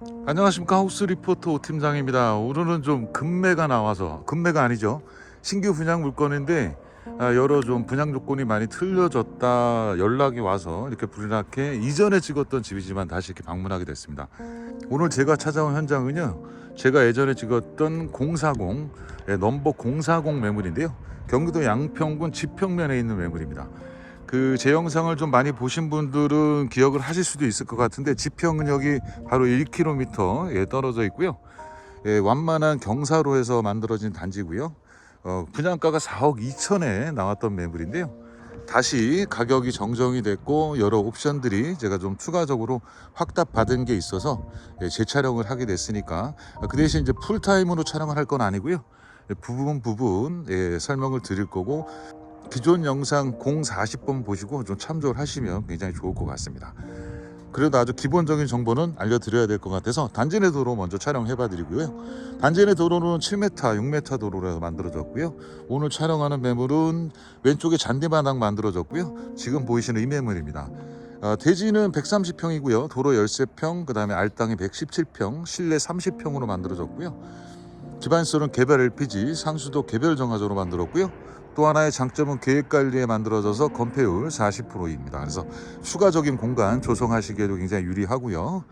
안녕하십니까 하우스 리포터 오 팀장입니다. 오늘은 좀 금매가 나와서 금매가 아니죠. 신규 분양 물건인데 아, 여러 좀 분양 조건이 많이 틀려졌다 연락이 와서 이렇게 불이 나게 이전에 찍었던 집이지만 다시 이렇게 방문하게 됐습니다. 오늘 제가 찾아온 현장은요. 제가 예전에 찍었던 040 예, 넘버 040 매물인데요. 경기도 양평군 지평면에 있는 매물입니다. 그 제 영상을 좀 많이 보신 분들은 기억을 하실 수도 있을 것 같은데 여기 바로 1km 에 떨어져 있고요. 예, 완만한 경사로에서 만들어진 단지고요. 어, 분양가가 4억 2천에 나왔던 매물인데요. 다시 가격이 정정이 됐고 여러 옵션들이 제가 좀 추가적으로 확답 받은 게 있어서 예, 재촬영을 하게 됐으니까 아, 그 대신 이제 풀타임으로 촬영을 할 건 아니고요. 예, 부분 부분 예, 설명을 드릴 거고 기존 영상 040번 보시고 좀 참조를 하시면 굉장히 좋을 것 같습니다. 그래도 아주 기본적인 정보는 알려드려야 될 것 같아서 단지 내 도로 먼저 촬영해봐 드리고요. 단지 내 도로는 7m, 6m 도로로 만들어졌고요. 오늘 촬영하는 매물은 왼쪽에 잔디마당 만들어졌고요. 지금 보이시는 이 매물입니다. 어, 대지는 130평이고요. 도로 13평, 그 다음에 알땅이 117평, 실내 30평으로 만들어졌고요. 기반시설은 개별 LPG, 상수도 개별 정화조로 만들었고요. 또 하나의 장점은 계획 관리에 만들어져서 건폐율 40%입니다. 그래서 추가적인 공간 조성하시기에도 굉장히 유리하고요.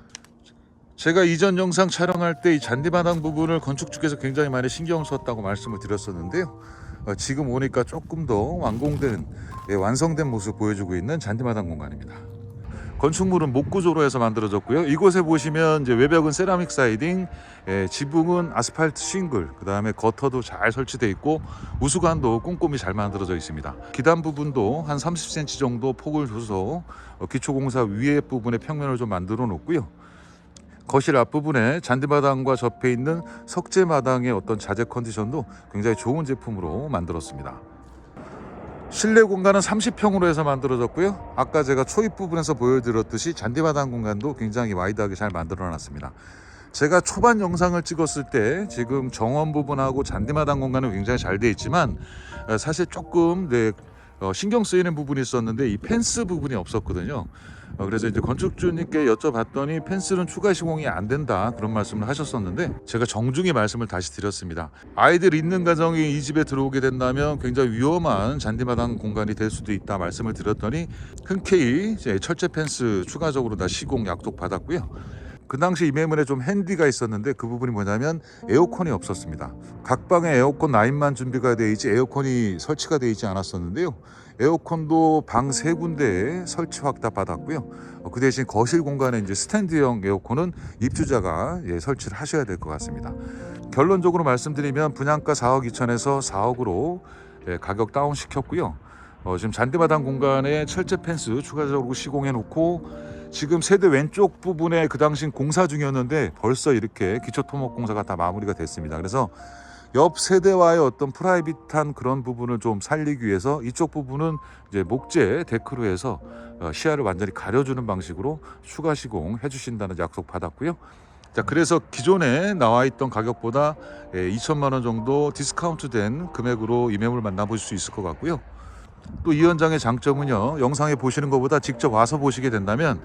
제가 이전 영상 촬영할 때 이 잔디마당 부분을 건축 쪽에서 굉장히 많이 신경 썼다고 말씀을 드렸었는데요. 어, 지금 오니까 조금 더 완공된 예, 완성된 모습 보여주고 있는 잔디마당 공간입니다. 건축물은 목구조로 해서 만들어졌고요. 이곳에 보시면 이제 외벽은 세라믹 사이딩, 예, 지붕은 아스팔트 싱글, 그 다음에 거터도 잘 설치되어 있고 우수관도 꼼꼼히 잘 만들어져 있습니다. 기단 부분도 한 30cm 정도 폭을 줘서 어, 기초공사 위에 부분의 평면을 좀 만들어 놓고요. 거실 앞부분에 잔디마당과 접해 있는 석재마당의 어떤 자재 컨디션도 굉장히 좋은 제품으로 만들었습니다. 실내 공간은 30평으로 해서 만들어졌고요. 아까 제가 초입 부분에서 보여드렸듯이 잔디마당 공간도 굉장히 와이드하게 잘 만들어 놨습니다. 제가 초반 영상을 찍었을 때 지금 정원 부분하고 잔디마당 공간은 굉장히 잘 돼 있지만 어, 사실 조금 네, 어, 신경 쓰이는 부분이 있었는데 이 펜스 부분이 없었거든요. 어, 그래서 이제 건축주님께 여쭤봤더니 펜스는 추가 시공이 안 된다 그런 말씀을 하셨었는데 제가 정중히 말씀을 다시 드렸습니다. 아이들 있는 가정이 이 집에 들어오게 된다면 굉장히 위험한 잔디마당 공간이 될 수도 있다 말씀을 드렸더니 흔쾌히 이제 철제 펜스 추가적으로 다 시공 약속 받았고요. 그 당시 이 매물에 좀 핸디가 있었는데 그 부분이 뭐냐면 에어컨이 없었습니다. 각 방에 에어컨 라인만 준비가 돼 있지 에어컨이 설치가 돼 있지 않았었는데요. 에어컨도 방 세 군데에 설치 확답 받았고요. 어, 그 대신 거실 공간에 이제 스탠드형 에어컨은 입주자가 예, 설치를 하셔야 될 것 같습니다. 결론적으로 말씀드리면 분양가 4억 2천에서 4억으로 예, 가격 다운 시켰고요. 어, 지금 잔디마당 공간에 철제 펜스 추가적으로 시공해 놓고 지금 세대 왼쪽 부분에 그 당시 공사 중이었는데 벌써 이렇게 기초 토목 공사가 다 마무리가 됐습니다. 그래서 옆 세대와의 어떤 프라이빗한 그런 부분을 좀 살리기 위해서 이쪽 부분은 이제 목재 데크로 해서 어, 시야를 완전히 가려주는 방식으로 추가 시공 해주신다는 약속 받았고요. 자 그래서 기존에 나와 있던 가격보다 예, 2천만 원 정도 디스카운트된 금액으로 이 매물 만나보실 수 있을 것 같고요. 또 이 현장의 장점은요 영상에 보시는 것보다 직접 와서 보시게 된다면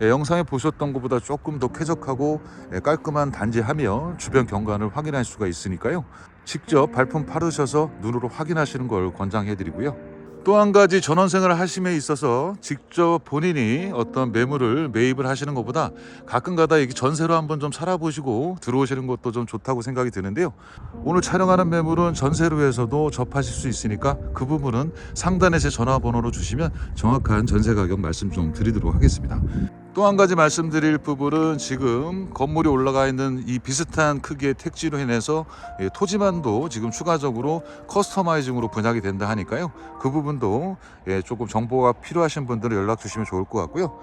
예, 영상에 보셨던 것보다 조금 더 쾌적하고 예, 깔끔한 단지하며 주변 경관을 확인할 수가 있으니까요. 직접 발품 팔으셔서 눈으로 확인하시는 걸 권장해 드리고요 또 한 가지 전원생활을 하심에 있어서 직접 본인이 어떤 매물을 매입을 하시는 것보다 가끔가다 이게 전세로 한번 좀 살아보시고 들어오시는 것도 좀 좋다고 생각이 드는데요. 오늘 촬영하는 매물은 전세로 해서도 접하실 수 있으니까 그 부분은 상단에 제 전화번호로 주시면 정확한 전세 가격 말씀 좀 드리도록 하겠습니다. 또 한 가지 말씀드릴 부분은 지금 건물이 올라가 있는 이 비슷한 크기의 택지로 인해서 예, 토지만도 지금 추가적으로 커스터마이징으로 분양이 된다 하니까요. 그 부분도 예, 조금 정보가 필요하신 분들은 연락 주시면 좋을 것 같고요.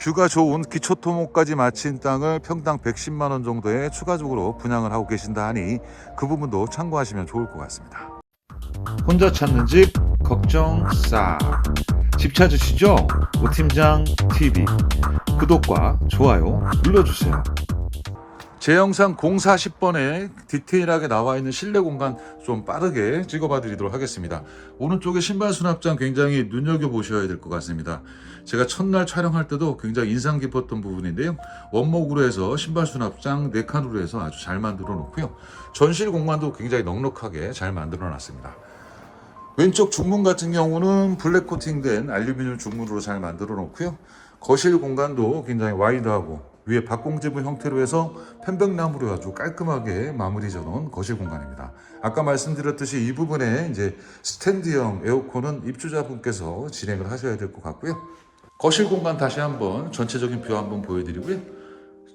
뷰가 좋은 기초토목까지 마친 땅을 평당 110만 원 정도에 추가적으로 분양을 하고 계신다 하니 그 부분도 참고하시면 좋을 것 같습니다. 혼자 찾는 집 걱정 싹. 집 찾으시죠? 오팀장 TV 구독과 좋아요 눌러주세요. 제 영상 040번에 디테일하게 나와 있는 실내 공간 좀 빠르게 찍어봐 드리도록 하겠습니다. 오른쪽에 신발 수납장 굉장히 눈여겨보셔야 될 것 같습니다. 제가 첫날 촬영할 때도 굉장히 인상 깊었던 부분인데요. 원목으로 해서 신발 수납장 4칸으로 해서 아주 잘 만들어 놓고요. 전실 공간도 굉장히 넉넉하게 잘 만들어 놨습니다. 왼쪽 중문 같은 경우는 블랙 코팅된 알루미늄 중문으로 잘 만들어 놓고요. 거실 공간도 굉장히 와이드하고 위에 박공지부 형태로 해서 편백나무로 아주 깔끔하게 마무리 져놓은 거실 공간입니다. 아까 말씀드렸듯이 이 부분에 이제 스탠드형 에어컨은 입주자분께서 진행을 하셔야 될 것 같고요. 거실 공간 다시 한번 전체적인 뷰 한번 보여드리고요.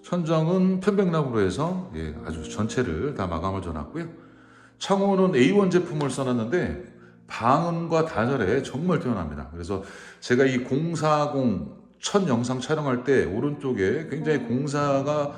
천정은 편백나무로 해서 예, 아주 전체를 다 마감을 줘놨고요. 창호는 A1 제품을 써놨는데 방음과 단열에 정말 뛰어납니다. 그래서 제가 이 040 첫 영상 촬영할 때 오른쪽에 굉장히 공사가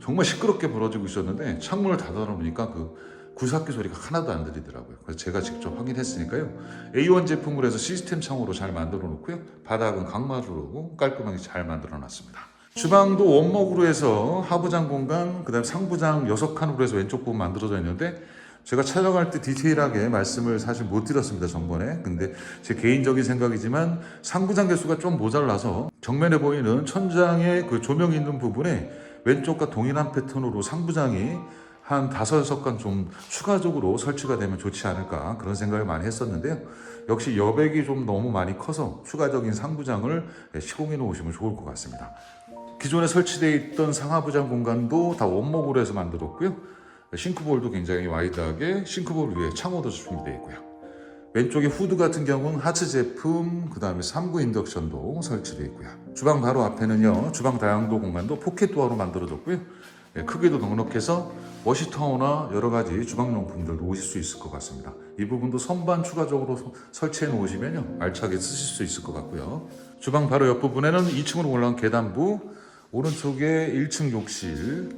정말 시끄럽게 벌어지고 있었는데 창문을 닫아 놓으니까 그 구삭기 소리가 하나도 안 들리더라고요. 그래서 제가 직접 확인했으니까요. A1 제품으로 해서 시스템 창호로 잘 만들어 놓고요. 바닥은 강마루로 깔끔하게 잘 만들어 놨습니다. 주방도 원목으로 해서 하부장 공간, 그 다음 상부장 6칸으로 해서 왼쪽 부분 만들어져 있는데 제가 촬영할 때 디테일하게 말씀을 사실 못 드렸습니다 전번에. 근데 제 개인적인 생각이지만 상부장 개수가 좀 모자라서 정면에 보이는 천장에 그 조명이 있는 부분에 왼쪽과 동일한 패턴으로 상부장이 한 다섯 여섯 칸좀 추가적으로 설치가 되면 좋지 않을까 그런 생각을 많이 했었는데요. 역시 여백이 좀 너무 많이 커서 추가적인 상부장을 시공해 놓으시면 좋을 것 같습니다. 기존에 설치되어 있던 상하부장 공간도 다 원목으로 해서 만들었고요 싱크볼도 굉장히 와이드하게 싱크볼 위에 창호도 준비되어 있고요. 왼쪽에 후드 같은 경우는 하츠 제품, 그 다음에 3구 인덕션도 설치되어 있고요. 주방 바로 앞에는요, 주방 다용도 공간도 포켓 도어로 만들어졌고요. 예, 크기도 넉넉해서 워시타워나 여러 가지 주방용품들 놓으실 수 있을 것 같습니다. 이 부분도 선반 추가적으로 서- 설치해 놓으시면요, 알차게 쓰실 수 있을 것 같고요. 주방 바로 옆부분에는 2층으로 올라온 계단부, 오른쪽에 1층 욕실,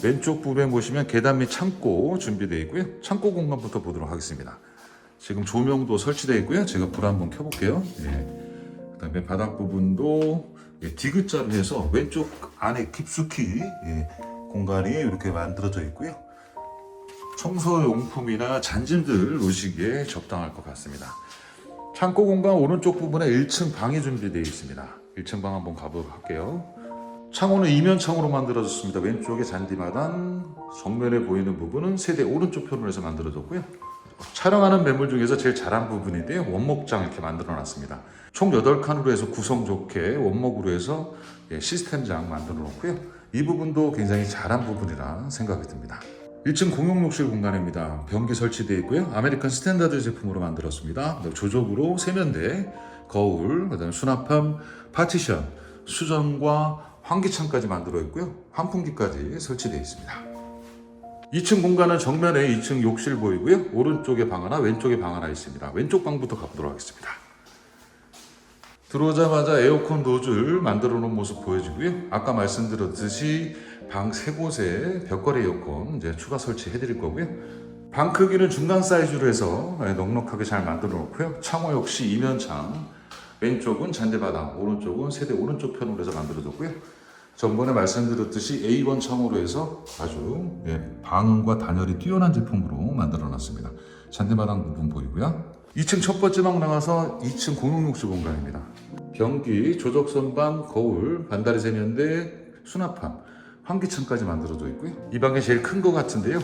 왼쪽 부분에 보시면 계단 및 창고 준비되어 있고요. 창고 공간부터 보도록 하겠습니다. 지금 조명도 설치되어 있고요. 제가 불 한번 켜볼게요. 예. 그 다음에 바닥 부분도 예, 디귿자로 해서 왼쪽 안에 깊숙이 예, 공간이 이렇게 만들어져 있고요. 청소 용품이나 잔짐들 놓으시기에 적당할 것 같습니다. 창고 공간 오른쪽 부분에 1층 방이 준비되어 있습니다. 1층 방 한번 가보도록 할게요. 창호는 이면창으로 만들어졌습니다. 왼쪽에 잔디마당, 정면에 보이는 부분은 세대 오른쪽 해서 만들어졌고요. 촬영하는 매물 중에서 제일 잘한 부분인데요. 원목장 이렇게 만들어 놨습니다. 총 8칸으로 해서 구성 좋게 원목으로 해서 예, 시스템장 만들어 놓고요. 이 부분도 굉장히 잘한 부분이라 생각이 듭니다. 1층 공용 욕실 공간입니다. 변기 설치되어 있고요. 아메리칸 스탠다드 제품으로 만들었습니다. 그다음에 조적으로 세면대, 거울, 그다음에 수납함, 파티션, 수전과 환기창까지 만들어 있고요. 환풍기까지 설치되어 있습니다. 2층 공간은 정면에 2층 욕실 보이고요. 오른쪽에 방 하나, 왼쪽에 방 하나 있습니다. 왼쪽 방부터 가보도록 하겠습니다. 들어오자마자 에어컨 노즐 만들어 놓은 모습 보여지고요. 아까 말씀드렸듯이 방 세 곳에 벽걸이 에어컨 이제 추가 설치해 드릴 거고요. 방 크기는 중간 사이즈로 해서 넉넉하게 잘 만들어 놓고요. 창호 역시 이면창, 왼쪽은 잔디바닥, 오른쪽은 세대 오른쪽 편으로 해서 만들어졌고요. 전번에 말씀드렸듯이 A1 창호로 해서 아주 예, 방음과 단열이 뛰어난 제품으로 만들어 놨습니다. 잔디바닥 부분 보이고요. 2층 첫 번째 방 나가서 2층 공용욕실 공간입니다. 변기, 조적 선반, 거울, 반다리 세면대, 수납함, 환기창까지 만들어져 있고요. 이 방이 제일 큰 것 같은데요.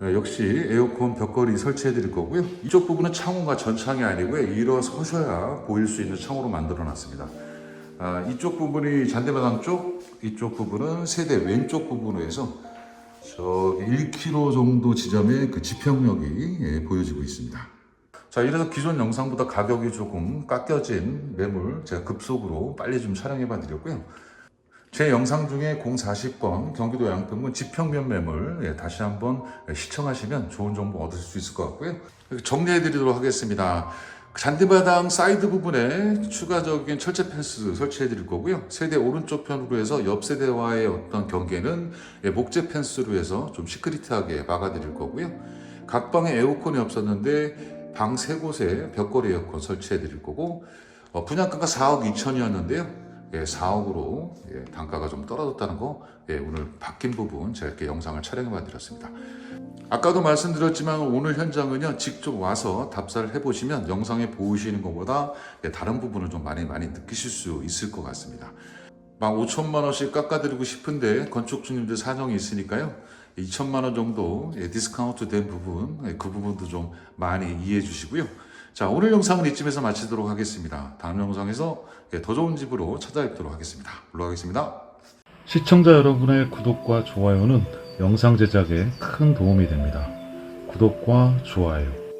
어, 역시 에어컨 벽걸이 설치해 드릴 거고요. 이쪽 부분은 창호가 전창이 아니고요. 일어서셔야 보일 수 있는 창호로 만들어 놨습니다. 아, 이쪽 부분이 잔디마당 쪽, 이쪽 부분은 세대 왼쪽 부분으로 해서 저기 1km 정도 지점에 그 지평력이 예, 보여지고 있습니다. 자, 이래서 기존 영상보다 가격이 조금 깎여진 매물 제가 급속으로 빨리 좀 촬영해 봐 드렸고요. 제 영상 중에 040번 경기도 양평군 지평면 매물 예, 다시 한번 시청하시면 좋은 정보 얻으실 수 있을 것 같고요. 정리해 드리도록 하겠습니다. 잔디바닥 사이드 부분에 추가적인 철제 펜스 설치해 드릴 거고요. 세대 오른쪽 편으로 해서 옆 세대와의 어떤 경계는 예, 목재 펜스로 해서 좀 시크릿하게 막아 드릴 거고요. 각 방에 에어컨이 없었는데 방 세 곳에 벽걸이 에어컨 설치해 드릴 거고 어, 분양가가 4억 2천이었는데요. 예, 4억으로 예, 단가가 좀 떨어졌다는 거 예, 오늘 바뀐 부분 제가 이렇게 영상을 촬영해 드렸습니다. 아까도 말씀드렸지만 오늘 현장은요 직접 와서 답사를 해보시면 영상에 보이시는 것보다 예, 다른 부분을 좀 많이 많이 느끼실 수 있을 것 같습니다. 막 5천만 원씩 깎아드리고 싶은데 건축주님들 사정이 있으니까요 2천만 원 정도 예, 디스카운트 된 부분 예, 그 부분도 좀 많이 이해해 주시고요. 자 오늘 영상은 이쯤에서 마치도록 하겠습니다. 다음 영상에서 예, 더 좋은 집으로 찾아뵙도록 하겠습니다. 물러가겠습니다. 시청자 여러분의 구독과 좋아요는 영상 제작에 큰 도움이 됩니다. 구독과 좋아요